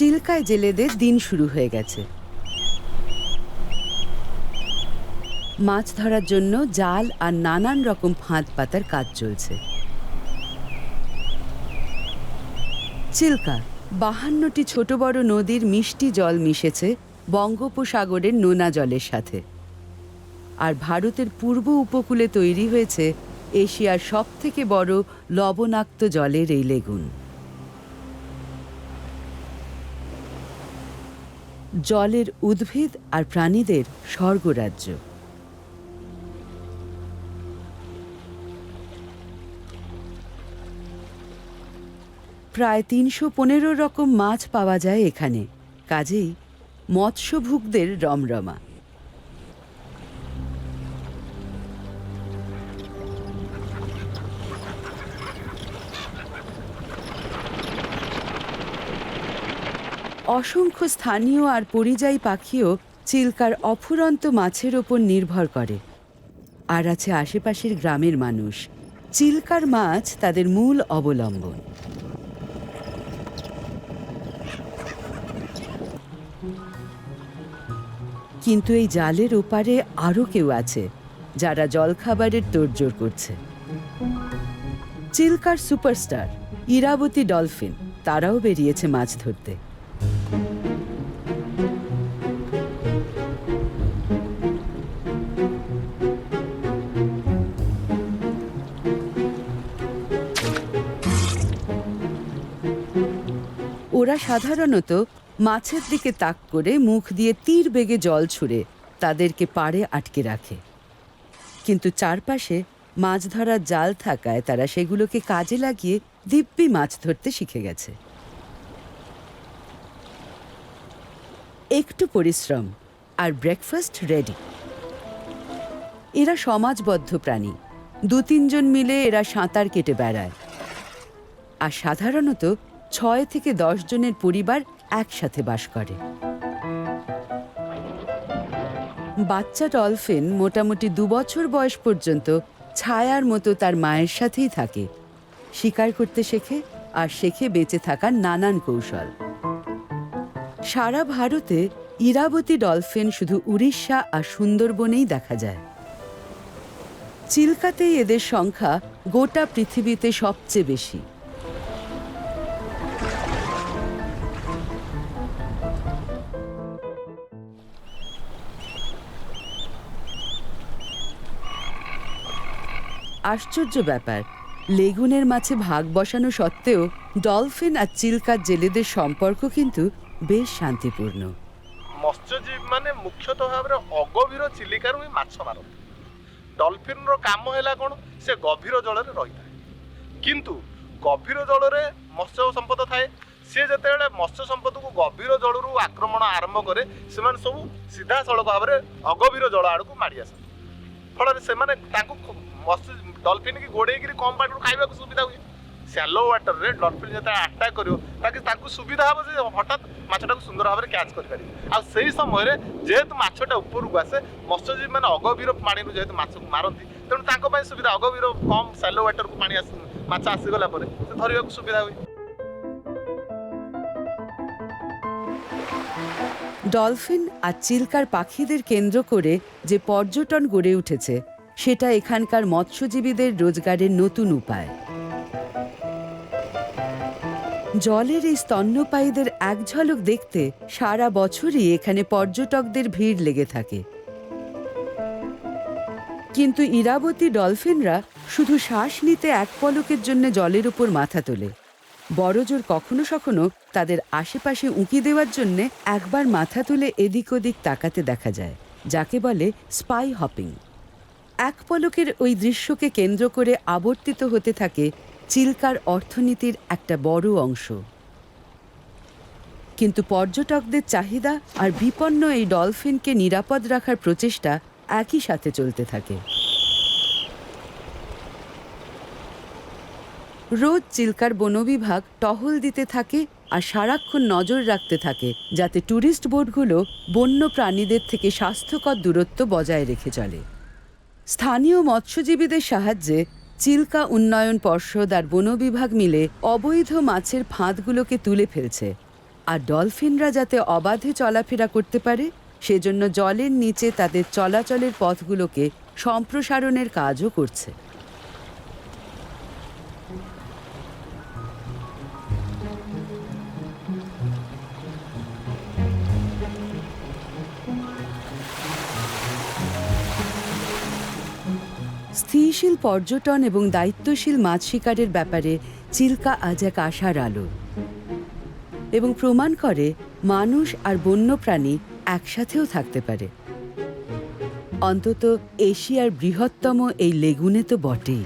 চিল্কায় জেলেদের দিন শুরু হয়ে গেছে। মাছ ধরার জন্য জাল আর নানান রকম ফাঁদ পাতার কাজ চলছে। চিল্কা, বাহান্নটি ছোট বড় নদীর মিষ্টি জল মিশেছে বঙ্গোপসাগরের নোনা জলের সাথে। আর ভারতের পূর্ব উপকূলে তৈরি হয়েছে এশিয়ার সবথেকে বড় লবণাক্ত জলের এই লেগুন। জলের উদ্ভিদ আর প্রাণীদের স্বর্গরাজ্য। প্রায় তিনশো পনেরো রকম মাছ পাওয়া যায় এখানে। কাজেই মৎস্যভুকদের রমরমা। অসংখ্য স্থানীয় আর পরিযায়ী পাখিও চিল্কার অফুরন্ত মাছের ওপর নির্ভর করে। আর আছে আশেপাশের গ্রামের মানুষ। চিল্কার মাছ তাদের মূল অবলম্বন। কিন্তু এই জালের ওপারে আরও কেউ আছে, যারা জলখাবারের তোড়জোড় করছে। চিল্কার সুপারস্টার, ইরাবতী ডলফিন, তারাও বেরিয়েছে মাছ ধরতে। ওরা সাধারণত মাছের দিকে তাক করে মুখ দিয়ে তীর বেগে জল ছুঁড়ে তাদেরকে পাড়ে আটকে রাখে। কিন্তু চারপাশে মাছ ধরার জাল থাকায় তারা সেগুলোকে কাজে লাগিয়ে দিব্যি মাছ ধরতে শিখে গেছে। একটু পরিশ্রম আর ব্রেকফাস্ট রেডি এরা সমাজবদ্ধ প্রাণী। দু তিনজন মিলে এরা সাঁতার কেটে বেড়ায়। আর সাধারণত ছয় থেকে দশ জনের পরিবার একসাথে বাস করে। বাচ্চা ডলফিন মোটামুটি দু বছর বয়স পর্যন্ত ছায়ার মতো তার মায়ের সাথেই থাকে। শিকার করতে শেখে আর শেখে বেঁচে থাকার নানান কৌশল। সারা ভারতে ইরাবতী ডলফিন শুধু উড়িষ্যা আর সুন্দরবনেই দেখা যায়। চিল্কাতেই এদের সংখ্যা গোটা পৃথিবীতে সবচেয়ে বেশি। আশ্চর্য ব্যাপার লেগুনের মাছে ভাগ বসানো সত্ত্বেও ডলফিন আর চিল্কার জেলেদের সম্পর্ক কিন্তু বেশ শান্তিপূর্ণ ମତ୍ସ୍ୟଜୀବୀ ମାନେ ମୁଖ୍ୟତଃ ଭାବରେ ଅଗଭୀର ଚିଲିକାରୁ ହିଁ ମାଛ ମାରନ୍ତି ଡଲଫିନ୍ର କାମ ହେଲା କ'ଣ ସେ ଗଭୀର ଜଳରେ ରହିଥାଏ କିନ୍ତୁ ଗଭୀର ଜଳରେ ମତ୍ସ୍ୟ ସମ୍ପଦ ଥାଏ ସିଏ ଯେତେବେଳେ ମତ୍ସ୍ୟ ସମ୍ପଦକୁ ଗଭୀର ଜଳରୁ ଆକ୍ରମଣ ଆରମ୍ଭ କରେ ସେମାନେ ସବୁ ସିଧାସଳଖ ଭାବରେ ଅଗଭୀର ଜଳ ଆଡ଼କୁ ମାଡ଼ି ଆସନ୍ତି ଫଳରେ ସେମାନେ ତାଙ୍କୁ ଖୁ- ମତ୍ସ୍ୟ ଡଲଫିନ୍ କି ଗୋଡ଼େଇକିରି କମ୍ ପାଣିରୁ ଖାଇବାକୁ ସୁବିଧା ହୁଏ ସ୍ୟାଲୋ ୱାଟରରେ ଡଲଫିନ୍ ଯେତେବେଳେ ଆଟାକ୍ କରିବ ତାକୁ ତାକୁ ସୁବିଧା ହେବ ଯେ ହଠାତ୍ ମାଛଟାକୁ ସୁନ୍ଦର ଭାବରେ କ୍ୟାଚ୍ କରିପାରିବ ଆଉ ସେଇ ସମୟରେ ଯେହେତୁ ମାଛଟା ଉପରକୁ ଆସେ ମତ୍ସ୍ୟଜୀବୀ ମାନେ ଅଗଭୀର ପାଣିରୁ ଯେହେତୁ ମାଛକୁ ମାରନ୍ତି ତେଣୁ ତାଙ୍କ ପାଇଁ ସୁବିଧା ଅଗଭୀର କମ୍ ସ୍ୟାଲୋ ୱାଟରକୁ ପାଣି ଆସି ମାଛ ଆସିଗଲା ପରେ ସେ ଧରିବାକୁ সুবিধা ହୁଏ ডলফিন আর চিল্কার পাখিদের কেন্দ্র করে যে পর্যটন গড়ে উঠেছে সেটা এখানকার মৎস্যজীবীদের রোজগারের নতুন উপায়। জলের এই স্তন্যপায়ীদের এক ঝলক দেখতে সারা বছরই এখানে পর্যটকদের ভিড় লেগে থাকে। কিন্তু ইরাবতী ডলফিনরা শুধু শ্বাস নিতে এক পলকের জন্য জলের উপর মাথা তোলে। বড়জোর কখনো সখনো তাদের আশেপাশে উঁকি দেওয়ার জন্য একবার মাথা তুলে এদিক ওদিক তাকাতে দেখা যায়, যাকে বলে স্পাই হপিং। এক পলকের ওই দৃশ্যকে কেন্দ্র করে আবর্তিত হতে থাকে চিল্কার অর্থনীতির একটা বড় অংশ। কিন্তু পর্যটকদের চাহিদা আর বিপন্ন এই ডলফিনকে নিরাপদ রাখার প্রচেষ্টা একই সাথে চলতে থাকে। রোজ চিল্কার বনবিভাগ টহল দিতে থাকে আর সারাক্ষণ নজর রাখতে থাকে, যাতে ট্যুরিস্ট বোর্ডগুলো বন্য প্রাণীদের থেকে স্বাস্থ্যকর দূরত্ব বজায় রেখে চলে। স্থানীয় মৎস্যজীবীদের সাহায্যে চিল্কা উন্নয়ন পর্ষদ আর বন বিভাগ মিলে অবৈধ মাছের ফাঁদগুলোকে তুলে ফেলছে। আর ডলফিনরা যাতে অবাধে চলাফেরা করতে পারে, সেজন্য জলের নিচে তাদের চলাচলের পথগুলোকে সম্প্রসারণের কাজও করছে। স্থিরশীল পর্যটন এবং দায়িত্বশীল মাছ শিকারের ব্যাপারে চিল্কা আজ এক আশার আলো। এবং প্রমাণ করে মানুষ আর বন্যপ্রাণী একসাথেও থাকতে পারে। অন্তত এশিয়ার বৃহত্তম এই লেগুনে তো বটেই।